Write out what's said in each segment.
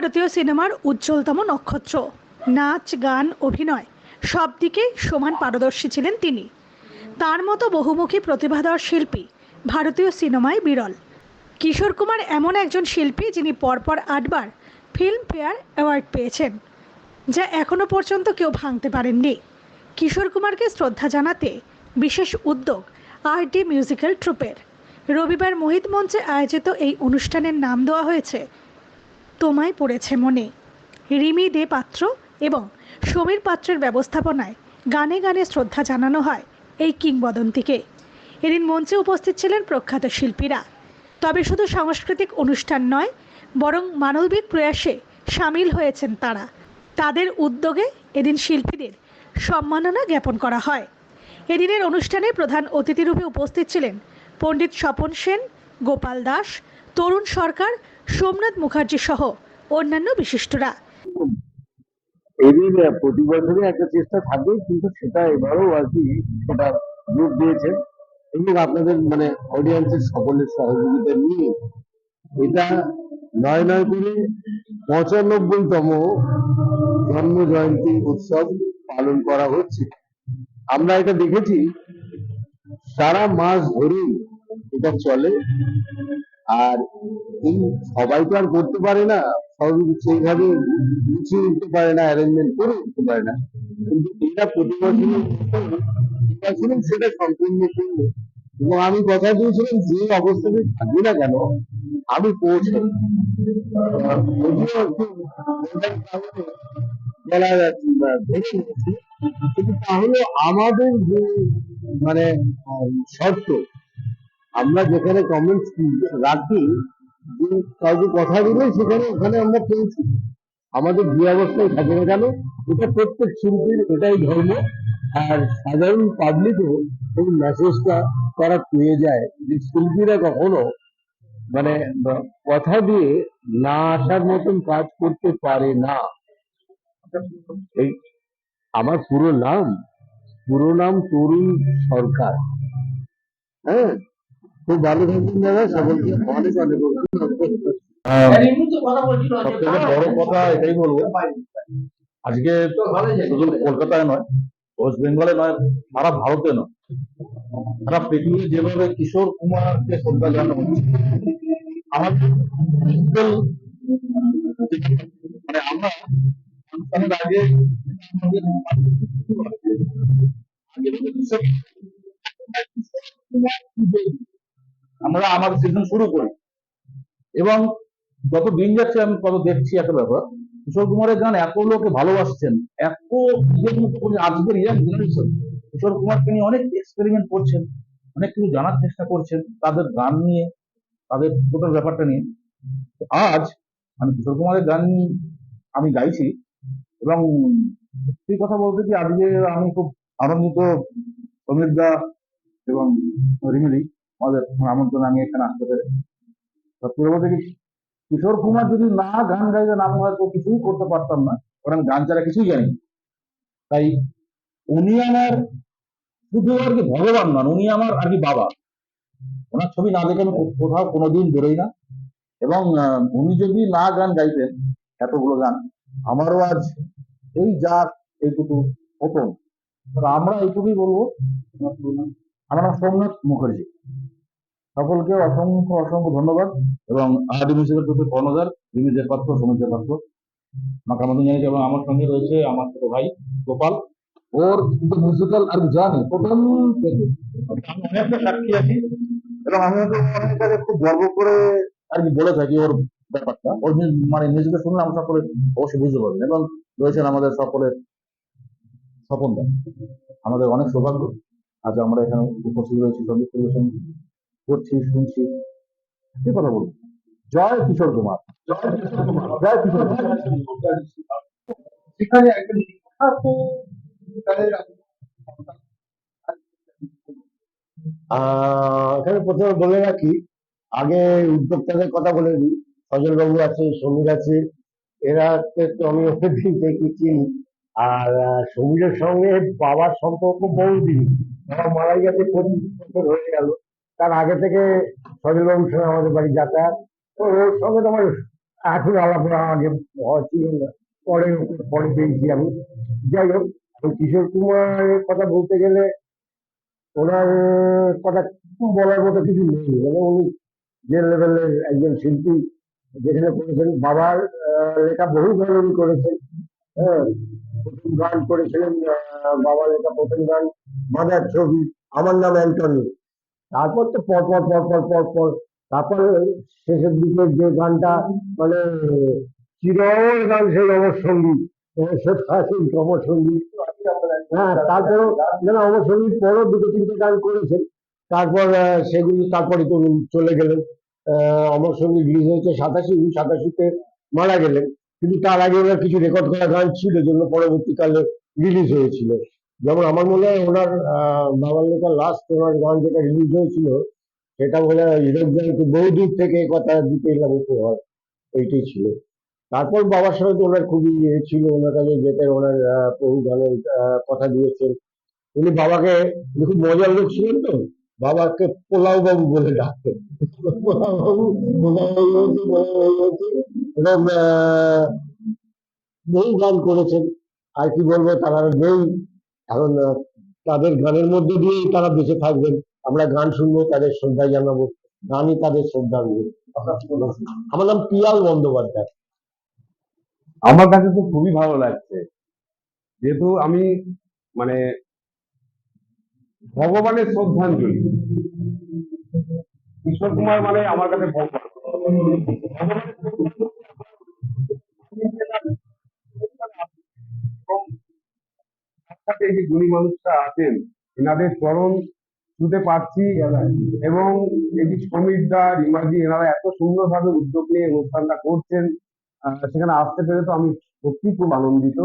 ভারতীয় সিনেমার উজ্জ্বলতম নক্ষত্র। নাচ, গান, অভিনয় সব দিকেই সমান পারদর্শী ছিলেন তিনি। তার মতো বহুমুখী প্রতিভাধর শিল্পী ভারতীয় সিনেমায় বিরল। কিশোর কুমার এমন একজন শিল্পী যিনি পরপর আটবার ফিল্মফেয়ার অ্যাওয়ার্ড পেয়েছেন, যা এখনও পর্যন্ত কেউ ভাঙতে পারেননি। কিশোর কুমারকে শ্রদ্ধা জানাতে বিশেষ উদ্যোগ আর ডি মিউজিক্যাল ট্রুপের। রবিবার মোহিত মঞ্চে আয়োজিত এই অনুষ্ঠানের নাম দেওয়া হয়েছে তোমায় পড়েছে মনে। রিমি দে পাত্র এবং সমীর পাত্রের ব্যবস্থাপনায় গানে গানে শ্রদ্ধা জানানো হয় এই কিংবদন্তিকে। এদিন মঞ্চে উপস্থিত ছিলেন প্রখ্যাত শিল্পীরা। তবে শুধু সাংস্কৃতিক অনুষ্ঠান নয়, বরং মানবিক প্রয়াসে সামিল হয়েছেন তারা। তাদের উদ্যোগে এদিন শিল্পীদের সম্মাননা জ্ঞাপন করা হয়। এদিনের অনুষ্ঠানে প্রধান অতিথিরূপে উপস্থিত ছিলেন পণ্ডিত স্বপন সেন, গোপাল দাস, তরুণ সরকার সোমনাথ মুখার্জি সহ অন্যান্য বিশিষ্টরা। প্রতি বছরই একটা চেষ্টা কিন্তু সেটা এবারও আর কি সেটা রূপ দিয়েছে এবং আপনাদের মানে অডিয়েন্সের সকলের সহযোগিতা নিয়ে এটা নয় নয় করে পঁচানব্বইতম জন্ম জয়ন্তী উৎসব পালন করা হচ্ছে। আমরা এটা দেখেছি, সারা মাস ধরেই এটা চলে। আর সবাই তো আর করতে পারে না। সব সেইভাবে গুছিয়ে উঠতে পারে না অ্যারেঞ্জমেন্ট করে উঠতে পারে না। কিন্তু এটা প্রতি বছরই সেটা সম্পূর্ণ করল এবং আমি কথা দিয়েছিলাম যে অবস্থাতে থাকি না কেন, আমি পৌঁছাই বলা যাচ্ছে কিন্তু তাহলে আমাদের যে মানে শর্ত, আমরা যেখানে কমেন্টস রাখি কাউকে কথা দিলে সেখানে, ওখানে আমরা পৌঁছি। আমাদের যে অবস্থায় থাকে না কেন, এটা প্রত্যেক শিল্পীর এটাই ধর্ম। আর সাধারণ পাবলিকও এই মেসেজটা তারা পেয়ে যায় যে শিল্পীরা কখনো মানে কথা দিয়ে না আসার মতন কাজ করতে পারে না। এই আমার পুরো নাম পুরো নাম তরুণ সরকার। হ্যাঁ? খুব ভালো থাকবেন দাদা সকলকে অনেক অনেক সব থেকে বড় কথা এটাই বলব। আজকে শুধু কলকাতায় নয় ওয়েস্ট বেঙ্গলে নয় সারা ভারতে নয়। সারা পৃথিবী যেভাবে কিশোর কুমারকে শ্রদ্ধা জানানো হচ্ছে আমাদের মানে আমরা অনুষ্ঠানের আগে আগে আমরা আমাদের সিজন শুরু করি। এবং যত দিন যাচ্ছে, আমি কত দেখছি একটা ব্যাপার। কিশোর কুমারের গান এত লোকে ভালোবাসছেন, এত আজকের ইয়াং জেনারেশন কিশোর কুমারকে নিয়ে অনেক এক্সপেরিমেন্ট করছেন, অনেক কিছু জানার চেষ্টা করছেন তাদের গান নিয়ে, তাদের টোটাল ব্যাপারটা নিয়ে। আজ আমি কিশোর কুমারের গান আমি গাইছি এবং সেই কথা বলতে কি, আজকে আমি খুব আনন্দিত সমীর দা এবং রিমিলি। আমাদের আমন্ত্রণ আমি এখানে আসতে পেরে কিশোর কুমার যদি না গান গাইতে, না হয়তো কিছুই করতে পারতাম না। কারণ গান ছাড়া কিছুই জানি তাই উনি আমার শুধু আর কি ভগবান নন, উনি আমার আর কি বাবা। ওনার ছবি না দেখে আমি কোথাও কোনোদিন বেরোই না। এবং উনি যদি না গান গাইতেন, এতগুলো গান, আমারও আজ এই যা এইটুকু হতো। আমরা এইটুকুই বলব। আমার নাম সোমনাথ মুখার্জি। সকলকে অসংখ্য অসংখ্য ধন্যবাদ এবং আহাদি মিউজিকের প্রতি কর্ণধার রিমিজের পাত্র সমুদ্রের পাত্র। মাকামাদি জানিয়েছে এবং আমার সঙ্গে রয়েছে আমার ছোট ভাই গোপাল। ওর কিন্তু মিউজিক্যাল আর জানি প্রথম সাক্ষী আছি এবং আমি কাছে খুব গর্ব করে আর কি বলে থাকি ওর ব্যাপারটা। ওর মানে মিউজিকটা শুনলে আমরা সকলে অবশ্যই বুঝতে পারবেন। এবং রয়েছেন আমাদের সকলের স্বপন দা। আমাদের অনেক সৌভাগ্য। আজ আমরা এখানে উপস্থিত রয়েছি সংগীত পরিবেশন করছি শুনছি। কি কথা বলব? জয় কিশোর কুমার। জয় কিশোর কুমার। সেখানে একজন বিখ্যাত এখানে প্রথমে বলে রাখি আগে উদ্যোক্তাদের কথা বলে দিই। সজল বাবু আছে সমীর আছে এরা তো আমি ওদের দিন থেকে চিনি আর সমীরের সঙ্গে বাবার সম্পর্ক বহুদিন। বাবা মারা গেছে পঁচিশ বছর হয়ে গেল। তার আগে থেকে সজল বাবুর সঙ্গে আমাদের বাড়ি যাতায়াত। ওর সঙ্গে তো আমার এখন আলাপ আগে হচ্ছিল না পরে পরে পেয়েছি আমি। যাই হোক কিশোর কুমারের কথা বলতে গেলে ওনার কথা বলার মতো কিছু নেই। মানে উনি যে লেভেলের একজন শিল্পী, যেখানে করেছেন বাবার লেখা বহু গান উনি করেছেন। হ্যাঁ প্রথম গান করেছিলেন বাবার লেখা প্রথম গান মাদার ছবি, আমার নাম অ্যান্টনি। তারপর তো পর পর পর পর পর পর। তারপর শেষের দিকে যে গানটা মানে চিরল গান, সেই অমর সংগীত। সেই অমর সংগীত। হ্যাঁ তারপরও যেন অমর সংগীত পরও দুটো, তিনটে গান করেছেন। তারপর সেগুলি তারপরে তো চলে গেলেন। অমর সংগীত রিলিজ হয়েছে সাতাশি সাতাশিতে মারা গেলেন। কিন্তু তার আগে ওনার কিছু রেকর্ড করা গান ছিল, যেগুলো পরবর্তীকালে রিলিজ হয়েছিল। যেমন আমার মনে হয় ওনার বাবার লেখা লাস্ট ওনার গান যেটা রিলিজ হয়েছিল, সেটা মনে হয় হীরক জয়ন্তী বহু দূর থেকে কথা দিতে এলাম উপহার, এইটাই ছিল। তারপর বাবার সঙ্গে তো ওনার খুবই ইয়ে ছিল, ওনার কাছে যেতে ওনার বহু গানের কথা দিয়েছেন। উনি বাবাকে খুব মজার লোক ছিলেন তো, বাবাকে পোলাও বাবু বলে ডাকতেন। বহু গান করেছেন। আর কি বলব, তারা নেই এখন তাদের গানের মধ্যে দিয়েই তারা বেঁচে থাকবেন। আমরা গান শুনব, তাদের শ্রদ্ধা জানাব। গানই তাদের শ্রদ্ধা আমার নাম পিয়াল বন্দ্যোপাধ্যায়। আমার কাছে তো খুবই ভালো লাগছে। যেহেতু আমি মানে ভগবানের শ্রদ্ধাঞ্জলি। কিশোর কুমার মানে আমার কাছে ভগবান যে গুণী মানুষরা আছেন এনাদের চরণ ছুতে পারছি এবং এই যে সমীর দা রিমাজি এনারা এত সুন্দরভাবে উদ্যোগ নিয়ে অনুষ্ঠানটা করছেন সেখানে আসতে পেরে তো আমি সত্যি খুব আনন্দিত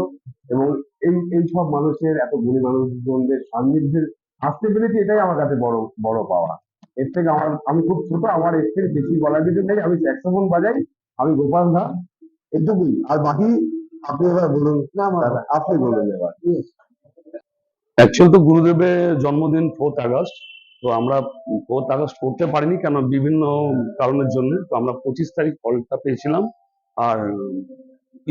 এবং এই এই সব মানুষের এত গুণী মানুষজনদের সান্নিধ্যে আসতে পেরেছি এটাই আমার কাছে বড় বড় পাওয়া। এর থেকে আমার আমি খুব ছোট আমার এর থেকে বেশি বলার কিছু নেই আমি স্যাক্সোফোন বাজাই আমি গোপাল দা এটুকুই। আর বাকি আপনি এবার বলুন দাদা, আপনি বলুন এবার। অ্যাকচুয়াল তো গুরুদেবের জন্মদিন ফোর্থ আগস্ট তো আমরা ফোর্থ আগস্ট করতে পারিনি কেন বিভিন্ন কারণের জন্য, তো আমরা পঁচিশ তারিখ ফলটা পেয়েছিলাম। আর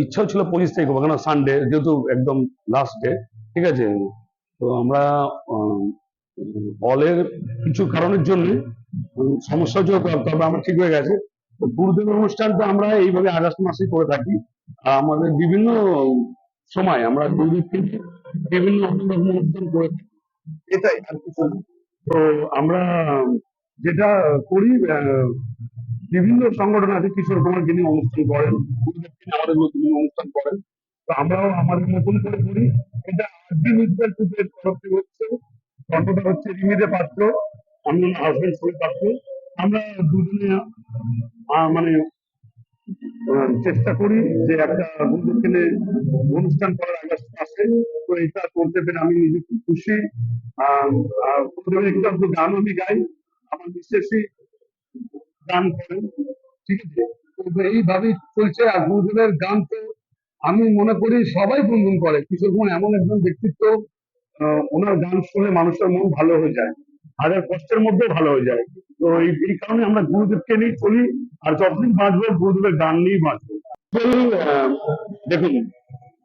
ইচ্ছাও ছিল পঁচিশ তারিখ হব কেন সানডে যেহেতু একদম লাস্ট ডে ঠিক আছে? তো আমরা হলের কিছু কারণের জন্য সমস্যা হচ্ছে তবে আমরা ঠিক হয়ে গেছে। তো গুরুদেবের অনুষ্ঠানটা আমরা এইভাবে আগস্ট মাসে করে থাকি। আর আমাদের বিভিন্ন সময় আমরা গুরুদেবকে নিয়ে বিভিন্ন রকম অনুষ্ঠান করে থাকি। এটাই আর কিছু না। তো আমরা যেটা করি বিভিন্ন সংগঠন আছে কিশোর কুমার যিনি অনুষ্ঠান করেন আমাদের বিভিন্ন অনুষ্ঠান করেন তো আমরাও আমাদের মতন করে করি এটা আরবি মিউজিক্যাল গ্রুপের তরফ থেকে হচ্ছে কণ্ঠটা হচ্ছে রিমিদে পাত্র আমি হাজবেন্ড সবাই পাত্র আমরা দুজনে মানে চেষ্টা করি যে একটা নিয়ে অনুষ্ঠান করার আগস্ট মাসে তো এটা করতে পেরে আমি নিজে খুব খুশি। আর একটু গান আমি গাই। আমার বিশেষই গান করেন ঠিক আছে? এইভাবেই চলছে আর গুরুদেবের গান তো আমি মনে করি সবাই গুনগুন করে। কিশোর কুমার এমন একজন ব্যক্তিত্ব ওনার গান শুনে মানুষের মন ভালো হয়ে যায়। হাজার কষ্টের মধ্যে ভালো হয়ে যায়। তো এই কারণে আমরা গুরুদেবকে নিয়ে চলি আর যতদিন বাঁচবো গুরুদেবের গান নিয়েই বাঁচবো। দেখুন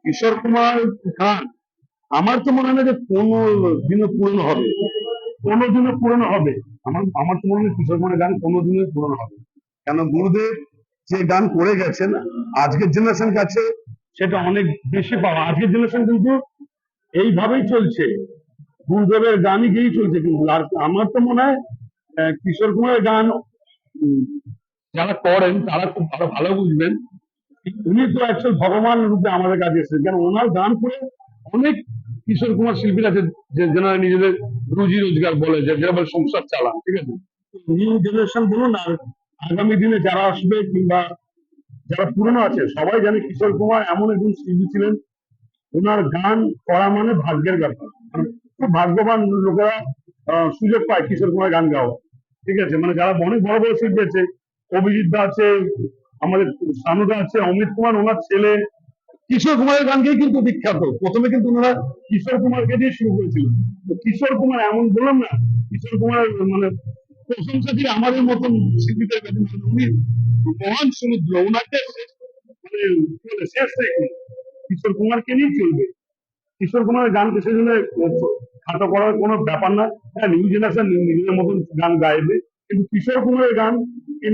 কিশোর কুমার গান আমার তো মনে হয় যে কোনো দিনও পুরনো হবে। কোনো দিনও পুরনো হবে। আমার আমার তো মনে হয় কিশোর কুমারের গান কোনো দিনই পুরনো হবে। কেন গুরুদেব যে গান করে গেছেন আজকের জেনারেশন কাছে সেটা অনেক বেশি পাওয়া। আজকের জেনারেশন কিন্তু এইভাবেই চলছে। গুরুদেবের গানই গিয়েই চলছে কিন্তু। আর আমার তো মনে হয় কিশোর কুমারের গান যারা করেন, তারা খুব ভালো ভালো বুঝবেন। উনি তো অ্যাকচুয়াল ভগবান রূপে আমাদের কাছে এসেছেন। কেন ওনার গান করে অনেক কিশোর কুমার শিল্পীরা আছে যে যারা নিজেদের রুজি রোজগার বলে, যে যারা বলে সংসার চালান, ঠিক আছে? নিউ জেনারেশন বলুন, আর আগামী দিনে যারা আসবে কিংবা যারা পুরনো আছে, সবাই জানে কিশোর কুমার এমন একজন শিল্পী ছিলেন। ওনার গান করা মানে ভাগ্যের ব্যাপার। ভাগ্যবান লোকেরা সুযোগ পায় কিশোর কুমার গান গাওয়া ঠিক আছে? মানে যারা অনেক বড় বড় শিল্পী আছে, অভিজিৎ দা আছে, আমাদের সানুদা আছে, অমিত কুমার, ওনার ছেলে, কিশোর কুমারের গানকেই কিন্তু বিখ্যাত। প্রথমে কিন্তু ওনারা কিশোর কুমারকে দিয়ে শুরু করেছিল। তো কিশোর কুমার এমন বললাম না, কিশোর কুমার মানে প্রশংসা দিয়ে আমাদের মতন শিল্পীদের কাছে মানে উনি মহান সমুদ্র ওনাকে মানে শেষ নেই কিশোর কুমারকে নিয়েই চলবে। কিশোর কুমারের গানকে সেজন্য খাটো করার কোনো ব্যাপার না। হ্যাঁ নিউ জেনারেশন নিজের মতন গান গাইবে। কিন্তু কিশোর কুমারের গান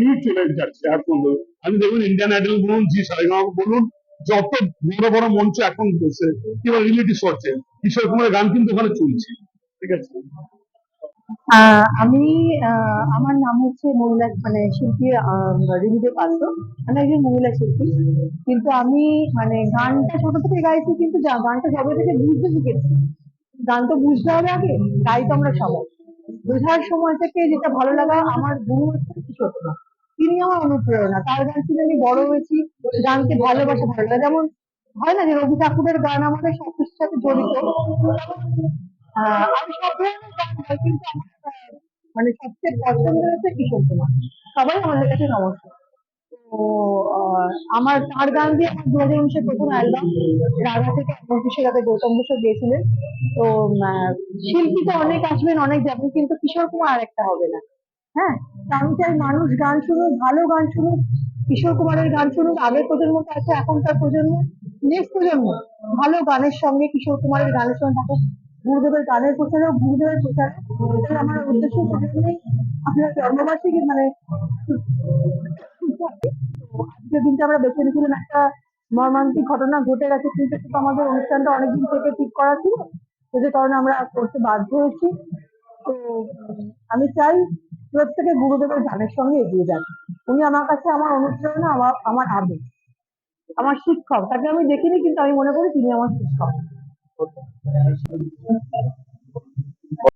নিয়ে চলে যাচ্ছে আর কোনো। আমি দেখুন ইন্ডিয়ান আইডল বলুন, জি সারেগাঁও বলুন, যত বড় বড় মঞ্চ এখন বসে, কিংবা রিয়েলিটি শোতে কিশোর কুমারের গান কিন্তু ওখানে চলছে। ঠিক আছে? আমি আমার নাম হচ্ছে মহিলা মানে শিল্পী রিমিদে পাত্র। আমি একজন মহিলা শিল্পী। কিন্তু আমি মানে গানটা ছোট থেকে গাইছি, কিন্তু গানটা যবে থেকে বুঝতে শিখেছি। গান তো বুঝতে হবে আগে, তাই তো আমরা সবাই। বোঝার সময় থেকে যেটা ভালো লাগা, আমার গুরু হচ্ছে তিনি আমার অনুপ্রেরণা। তার গান শুনে আমি বড় হয়েছি, গানকে ভালোবাসা, ভালো লাগে। যেমন হয় না যে রবি ঠাকুরের গান আমাদের সবকিছুর সাথে জড়িত। আমি সব কিন্তু মানে সবচেয়ে পছন্দ হচ্ছে কিশোর কুমার। সবাই আমাদের কাছে নমস্কার। তো আমার তার গান দিয়ে আমার দু হাজার উনিশের প্রথম অ্যালবাম রাধা থেকে কিশোর রাতে গৌতম বসু গিয়েছিলেন। তো শিল্পী তো অনেক আসবেন, অনেক যাবেন, কিন্তু কিশোর কুমার আর একটা হবে না। হ্যাঁ? আমি চাই মানুষ গান শুনুক, ভালো গান শুনুক, কিশোর কুমারের গান শুনুক, আগের প্রজন্মটা আছে, এখনকার প্রজন্ম, নেক্সট প্রজন্ম, ভালো গানের সঙ্গে কিশোর কুমারের গানের সঙ্গে থাকুক, গুরুদেবের গানের প্রচার গুরুদেবের প্রচার আমার উদ্দেশ্য আপনার জন্মবার্ষিকী মানে আমরা বেছে নিয়েছিলাম একটা মর্মান্তিক ঘটনা ঘটে গেছে, কিন্তু আমাদের অনুষ্ঠানটা অনেকদিন থেকে ঠিক করা ছিল যে কারণে আমরা করতে বাধ্য হয়েছি। তো, আমি চাই প্রত্যেকে গুরুদেবের গানের সঙ্গে এগিয়ে যান উনি আমার কাছে আমার অনুপ্রেরণা, আমার আমার আবেগ, আমার শিক্ষক। তাকে আমি দেখিনি, কিন্তু আমি মনে করি তিনি আমার শিক্ষক।